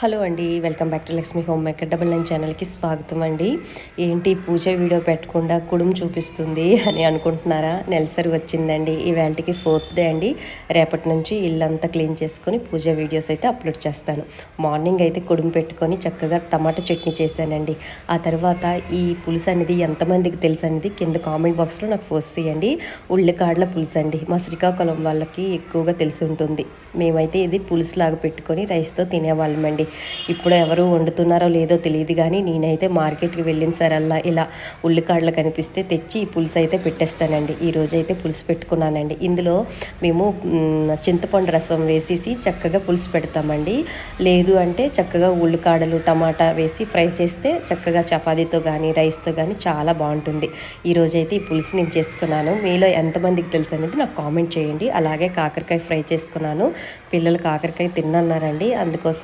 Hello అండి welcome back to Lakshmi home maker double nine ఛానల్కి స్వాగతం అండి. ఏంటి పూజ వీడియో పెట్టకుండా కుడుం చూపిస్తుంది అని అనుకుంటున్నారా? నెలసరి వచ్చిందండి ఈ ఫోర్త్ డే అండి. రేపటి నుంచి ఇల్లంతా క్లీన్ చేసుకొని పూజ వీడియోస్ అయితే అప్లోడ్ చేస్తాను. మార్నింగ్ అయితే కుడుము పెట్టుకొని చక్కగా టమాటా చట్నీ చేశానండి. ఆ తర్వాత ఈ పులుసు అనేది ఎంతమందికి తెలుసు అనేది కింద కామెంట్ బాక్స్లో నాకు పోస్ట్ చేయండి. ఉల్లికాడల పులుసు అండి మా శ్రీకాకుళం వాళ్ళకి ఎక్కువగా తెలిసి ఉంటుంది. మేమైతే ఇది పులుసు లాగా పెట్టుకొని రైస్తో తినేవాళ్ళమండి. ఇప్పుడు ఎవరు వండుతున్నారో లేదో తెలియదు కానీ నేనైతే మార్కెట్కి వెళ్ళిన సరల్లా ఇలా ఉల్లికాడలు కనిపిస్తే తెచ్చి ఈ పులుసు అయితే పెట్టేస్తానండి. ఈ అయితే పులుసు పెట్టుకున్నానండి. ఇందులో మేము చింతపండు రసం వేసేసి చక్కగా పులుసు పెడతామండి. లేదు అంటే చక్కగా ఉల్లికాడలు టమాటా వేసి ఫ్రై చేస్తే చక్కగా చపాతీతో కానీ రైస్తో కానీ చాలా బాగుంటుంది. ఈరోజైతే ఈ పులుసు నేను చేసుకున్నాను. మీలో ఎంతమందికి తెలుసు అనేది నాకు కామెంట్ చేయండి. అలాగే కాకరకాయ ఫ్రై చేసుకున్నాను. పిల్లలు కాకరకాయ తిన్నన్నారండి. అందుకోసం